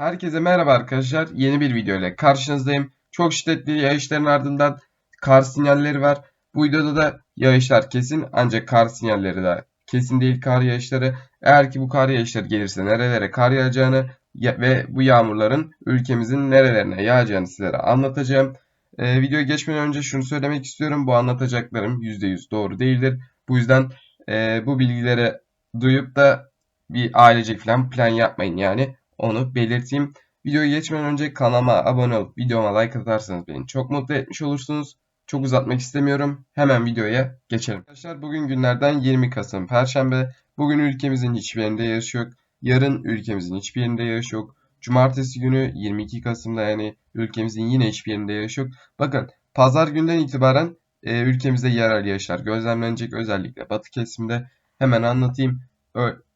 Herkese merhaba arkadaşlar. Yeni bir video ile karşınızdayım. Çok şiddetli yağışların ardından kar sinyalleri var. Bu videoda da yağışlar kesin ancak kar sinyalleri de kesin değil kar yağışları. Eğer ki bu kar yağışları gelirse nerelere kar yağacağını ya- ve bu yağmurların ülkemizin nerelerine yağacağını sizlere anlatacağım. Ee, videoya geçmeden önce şunu söylemek istiyorum. Bu anlatacaklarım %100 doğru değildir. Bu yüzden e, bu bilgileri duyup da bir ailecek falan plan yapmayın yani. Onu belirteyim. Videoya geçmeden önce kanalıma abone olup videoma like atarsanız beni çok mutlu etmiş olursunuz. Çok uzatmak istemiyorum. Hemen videoya geçelim. Arkadaşlar bugün günlerden 20 Kasım Perşembe. Bugün ülkemizin hiçbir yerinde yağış yok. Yarın ülkemizin hiçbir yerinde yağış yok. Cumartesi günü 22 Kasım'da yani ülkemizin yine hiçbir yerinde yağış yok. Bakın pazar günden itibaren e, ülkemizde yerel yağışlar gözlemlenecek. Özellikle batı kesimde. Hemen anlatayım.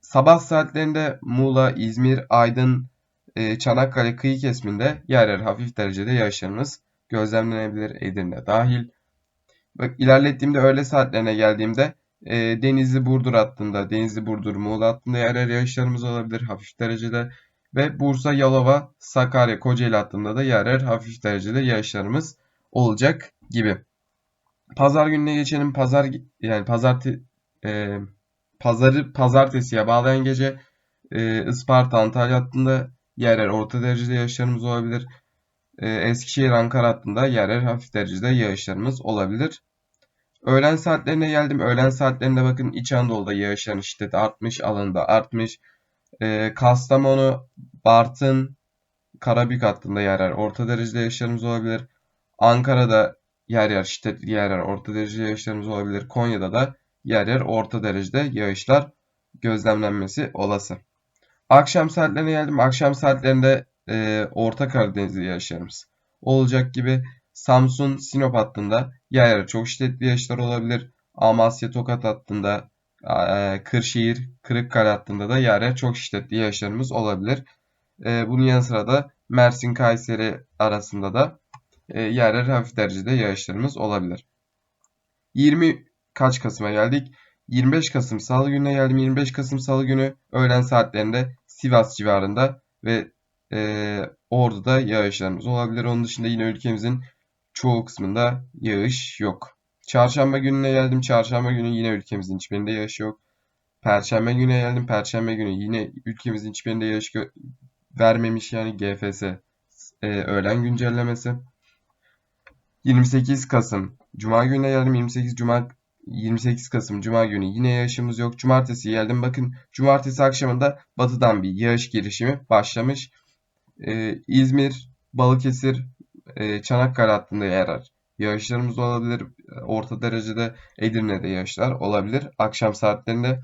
Sabah saatlerinde Muğla, İzmir, Aydın, e, Çanakkale kıyı kesiminde yer yer hafif derecede yağışlarımız gözlemlenebilir Edirne dahil. Bak ilerlettiğimde öğle saatlerine geldiğimde e, Denizli Burdur hattında, Denizli Burdur Muğla hattında yer yer yağışlarımız olabilir hafif derecede. Ve Bursa, Yalova, Sakarya, Kocaeli hattında da yer yer hafif derecede yağışlarımız olacak gibi. Pazar gününe geçelim. Pazar yani pazartesi e, pazarı pazartesiye bağlayan gece e, Isparta Antalya hattında yer yer orta derecede yağışlarımız olabilir. E, Eskişehir Ankara hattında yer yer hafif derecede yağışlarımız olabilir. Öğlen saatlerine geldim. Öğlen saatlerinde bakın İç Anadolu'da yağışların şiddeti artmış, alanında artmış. E, Kastamonu, Bartın, Karabük hattında yer yer orta derecede yağışlarımız olabilir. Ankara'da yer yer şiddetli yer yer orta derecede yağışlarımız olabilir. Konya'da da yer yer orta derecede yağışlar gözlemlenmesi olası. Akşam saatlerine geldim. Akşam saatlerinde e, Orta Karadeniz'de yağışlarımız olacak gibi. Samsun, Sinop hattında yer yer çok şiddetli yağışlar olabilir. Amasya, Tokat hattında, e, Kırşehir, Kırıkkale hattında da yer yer çok şiddetli yağışlarımız olabilir. E, bunun yanı sıra da Mersin, Kayseri arasında da e, yer yer hafif derecede yağışlarımız olabilir. 20 kaç Kasım'a geldik? 25 Kasım Salı gününe geldim. 25 Kasım Salı günü öğlen saatlerinde Sivas civarında ve e, Ordu'da yağışlarımız olabilir. Onun dışında yine ülkemizin çoğu kısmında yağış yok. Çarşamba gününe geldim. Çarşamba günü yine ülkemizin hiçbirinde yağış yok. Perşembe gününe geldim. Perşembe günü yine ülkemizin hiçbirinde yağış vermemiş yani GFS e, öğlen güncellemesi. 28 Kasım Cuma gününe geldim. 28 Cuma 28 Kasım Cuma günü yine yağışımız yok. Cumartesi geldim. Bakın cumartesi akşamında batıdan bir yağış girişimi başlamış. Ee, İzmir, Balıkesir, e, Çanakkale hattında yer alır. Yağışlarımız olabilir. Orta derecede Edirne'de yağışlar olabilir. Akşam saatlerinde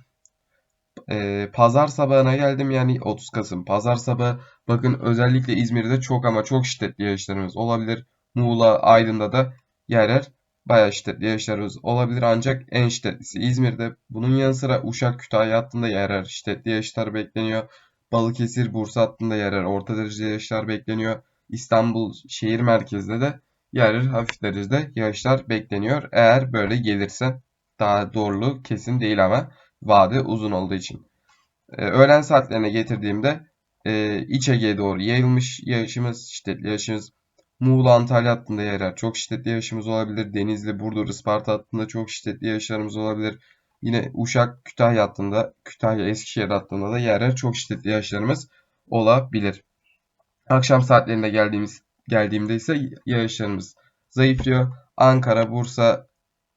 e, pazar sabahına geldim yani 30 Kasım. Pazar sabahı bakın özellikle İzmir'de çok ama çok şiddetli yağışlarımız olabilir. Muğla, Aydın'da da yer yer bayağı şiddetli yağışlarımız olabilir ancak en şiddetlisi İzmir'de. Bunun yanı sıra Uşak, Kütahya hattında yer yer şiddetli yağışlar bekleniyor. Balıkesir, Bursa hattında yer yer orta derecede yağışlar bekleniyor. İstanbul şehir merkezinde de yer yer hafif derecede yağışlar bekleniyor. Eğer böyle gelirse daha doğruluğu kesin değil ama vade uzun olduğu için. Ee, öğlen saatlerine getirdiğimde e, İç Ege'ye doğru yayılmış yağışımız, şiddetli yağışımız Muğla Antalya hattında yer çok şiddetli yağışımız olabilir. Denizli, Burdur, Isparta hattında çok şiddetli yağışlarımız olabilir. Yine Uşak, Kütahya hattında, Kütahya, Eskişehir hattında da yer çok şiddetli yağışlarımız olabilir. Akşam saatlerinde geldiğimiz geldiğimde ise yağışlarımız zayıflıyor. Ankara, Bursa,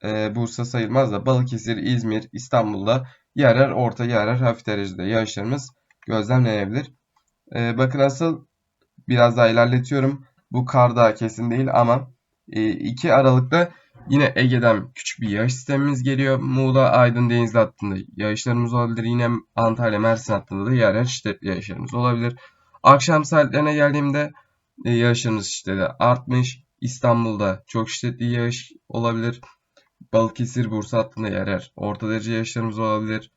e, Bursa sayılmaz da Balıkesir, İzmir, İstanbul'da yer orta yer hafif derecede yağışlarımız gözlemlenebilir. E, bakın asıl biraz daha ilerletiyorum. Bu kar daha kesin değil ama 2 e, Aralık'ta yine Ege'den küçük bir yağış sistemimiz geliyor. Muğla, Aydın, Denizli hattında yağışlarımız olabilir. Yine Antalya, Mersin hattında da yer yer şiddetli yağışlarımız olabilir. Akşam saatlerine geldiğimde e, yağışlarımız şiddeti artmış. İstanbul'da çok şiddetli yağış olabilir. Balıkesir, Bursa hattında yer yer orta derece yağışlarımız olabilir.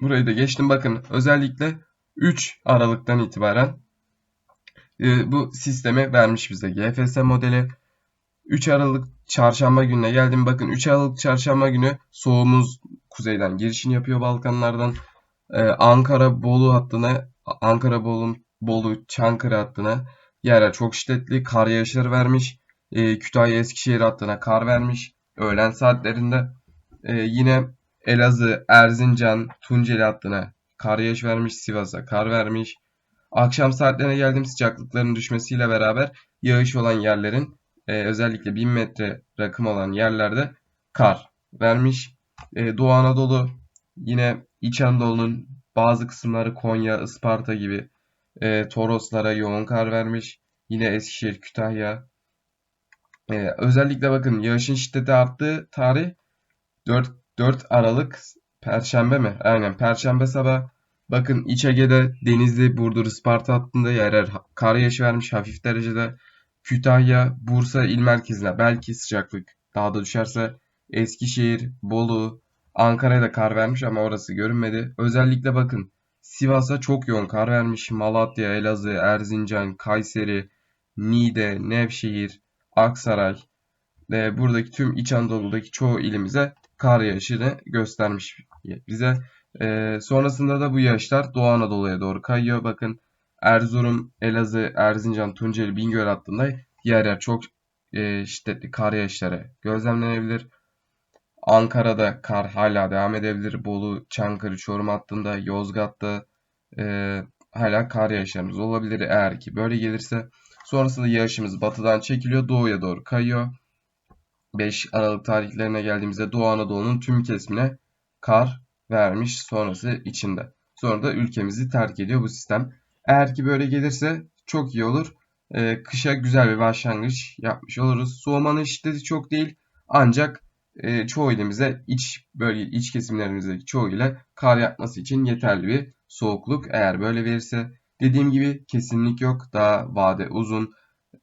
Burayı da geçtim. Bakın özellikle 3 Aralık'tan itibaren e, bu sistemi vermiş bize. GFS modeli 3 Aralık çarşamba gününe geldim. Bakın 3 Aralık çarşamba günü soğumuz kuzeyden girişini yapıyor Balkanlardan. E, Ankara Bolu hattına Ankara Bolu Bolu, Çankırı hattına yer çok şiddetli kar yağışları vermiş. E, Kütahya, Eskişehir hattına kar vermiş. Öğlen saatlerinde. E, yine Elazığ, Erzincan, Tunceli hattına kar yağış vermiş. Sivas'a kar vermiş. Akşam saatlerine geldiğim sıcaklıkların düşmesiyle beraber yağış olan yerlerin e, özellikle 1000 metre rakım olan yerlerde kar vermiş. E, Doğu Anadolu yine İç Anadolu'nun bazı kısımları Konya, Isparta gibi e, Toroslara yoğun kar vermiş. Yine Eskişehir, Kütahya. E, özellikle bakın yağışın şiddeti arttığı tarih 4, 4 Aralık Perşembe mi? Aynen Perşembe sabah. Bakın İç Ege'de Denizli, Burdur, Isparta hattında yer yer kar yağışı vermiş hafif derecede. Kütahya, Bursa il merkezine belki sıcaklık daha da düşerse Eskişehir, Bolu, Ankara'ya da kar vermiş ama orası görünmedi. Özellikle bakın Sivas'a çok yoğun kar vermiş. Malatya, Elazığ, Erzincan, Kayseri, Niğde, Nevşehir, Aksaray ve buradaki tüm İç Anadolu'daki çoğu ilimize kar yağışını göstermiş bize. Ee, sonrasında da bu yağışlar Doğu Anadolu'ya doğru kayıyor. Bakın Erzurum, Elazığ, Erzincan, Tunceli, Bingöl hattında yer yer çok e, şiddetli kar yağışları gözlemlenebilir. Ankara'da kar hala devam edebilir. Bolu, Çankırı, Çorum hattında, Yozgat'ta e, hala kar yağışlarımız olabilir eğer ki böyle gelirse. Sonrasında yağışımız batıdan çekiliyor, doğuya doğru kayıyor. 5 Aralık tarihlerine geldiğimizde Doğu Anadolu'nun tüm kesimine kar vermiş sonrası içinde. Sonra da ülkemizi terk ediyor bu sistem. Eğer ki böyle gelirse çok iyi olur. Ee, kışa güzel bir başlangıç yapmış oluruz. Soğumanın şiddeti çok değil. Ancak e, çoğu ilimize iç bölge iç kesimlerimizdeki çoğu ile kar yapması için yeterli bir soğukluk eğer böyle verirse. Dediğim gibi kesinlik yok. Daha vade uzun.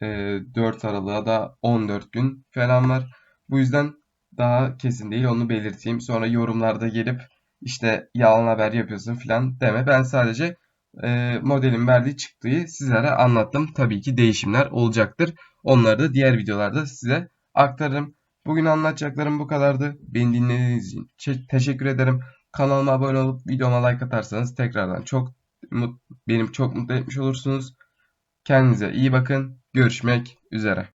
E, 4 Aralık'a da 14 gün falan var. Bu yüzden daha kesin değil onu belirteyim. Sonra yorumlarda gelip işte yalan haber yapıyorsun falan deme. Ben sadece e, modelin verdiği çıktığı sizlere anlattım. Tabii ki değişimler olacaktır. Onları da diğer videolarda size aktarırım. Bugün anlatacaklarım bu kadardı. Beni dinlediğiniz için teşekkür ederim. Kanalıma abone olup videoma like atarsanız tekrardan çok benim çok mutlu etmiş olursunuz. Kendinize iyi bakın. Görüşmek üzere.